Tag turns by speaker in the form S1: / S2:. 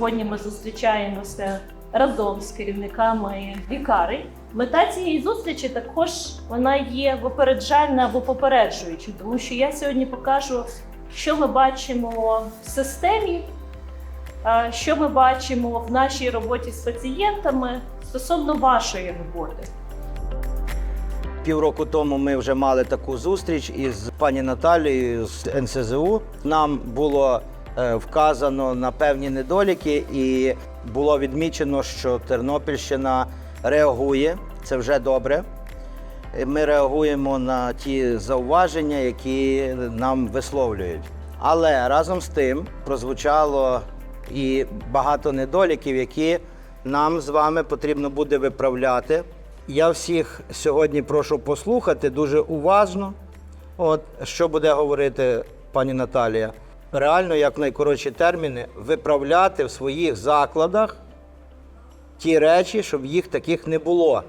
S1: Сьогодні ми зустрічаємося разом з керівниками лікарень. Мета цієї зустрічі також вона є випереджальна або попереджуюча, тому що я сьогодні покажу, що ми бачимо в системі, що ми бачимо в нашій роботі з пацієнтами стосовно вашої роботи.
S2: Півроку тому ми вже мали таку зустріч із пані Наталією з НСЗУ. Нам було вказано на певні недоліки, і було відмічено, що Тернопільщина реагує. Це вже добре. Е, Ми реагуємо на ті зауваження, які нам висловлюють. Але разом з тим прозвучало і багато недоліків, які нам з вами потрібно буде виправляти. Я всіх сьогодні прошу послухати дуже уважно, от, що буде говорити пані Наталія. Реально, як найкоротші терміни, виправляти в своїх закладах ті речі, щоб їх таких не було.